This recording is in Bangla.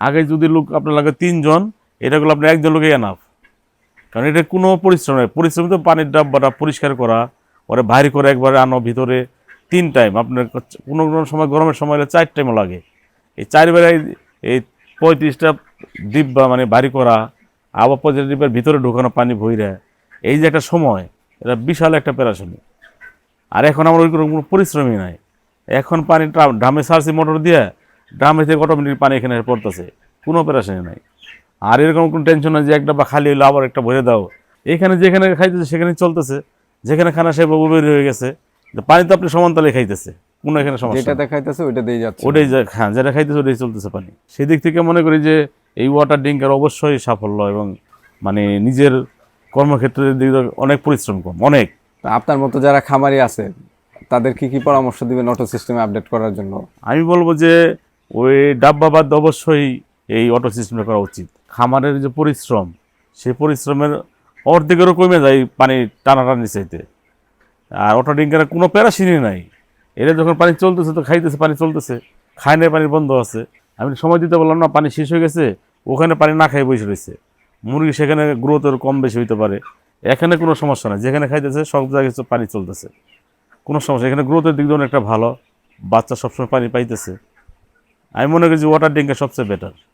আগে যদি লোক আপনার লাগে তিনজন এটা করলে আপনার একজন লোকে এনাফ কারণ এটা কোনো পরিশ্রম নেই পরিশ্রম তো পানির ডাব্বাটা পরিষ্কার করা ওরা বাইরে করে একবারে আনো, ভিতরে তিন টাইম আপনার কোনো কোনো সময় গরমের সময় হলে চার টাইমও লাগে। এই চার বেলায় এই পঁয়ত্রিশটা ডিব্বা মানে বাড়ি করা, আবার পঁয়ত্রিশ ডিব্বার ভিতরে ঢোকানো পানি ভইরা, এই যে একটা সময়, এটা বিশাল একটা পেরাশনি আর এখন আমার ওই কোনো পরিশ্রমই নাই। এখন পানি ড্রামে সারছি, মোটর দিয়ে ড্রামে থেকে অটোমেটিক পানি এখানে পড়তেছে? কোনো পেরাশনি নাই। আর এরকম কোনো টেনশন নাই যে একটা বা খালি হইল আবার একটা ভরে দাও। এখানে যেখানে খাইতেছে সেখানে চলতেছে। যেখানে খানা সে বাবু বের হয়ে গেছে। পানি তো আপনি সমানতালে খাইতেছে। কোনো এখানে সমস্যা যেটা নেই। দেখাইতেছে ওইটা দিয়ে যাচ্ছে। ওটাই যা- হ্যাঁ যেটা খাইতেছে ওটাই চলতেছে পানি। সেদিক থেকে মনে করি যে এই ওয়াটার ড্রিঙ্কার অবশ্যই সাফল্য এবং মানে নিজের কর্মক্ষেত্রে অনেক পরিশ্রম কম অনেক। আপনার মতো যারা খামারি আছে তাদের কি কি পরামর্শ দিবেন অটো সিস্টেমে আপডেট করার জন্য? আমি বলব যে ওই ডাব্বা বাদ অবশ্যই এই অটো সিস্টেমটা করা উচিত। খামারের যে পরিশ্রম সেই পরিশ্রমের অর্ধেকেরও কমে যায় পানি টানাটানি চাইতে। আর অটো ড্রিঙ্কারের কোনো প্যারাসিনই নাই। এরা যখন পানি চলতেছে তো খাইতেছে, পানি চলতেছে। খায় না পানি বন্ধ আছে। আমি সময় দিতে বললাম না, পানি শেষ হয়ে গেছে, ওখানে পানি না খাই বসে রয়েছে। মুরগি সেখানে গ্রোথের কম বেশি হইতে পারে। এখানে কোনো সমস্যা নাই, যেখানে খাইতেছে, সব জায়গায় পানি চলতেছে। কোনো সমস্যা এখানে গ্রোথের দিক দিয়ে অনেকটা ভালো। বাচ্চা সবসময় পানি পাইতেছে। আমি মনে করি ওয়াটার ড্রিঙ্কে সবচেয়ে বেটার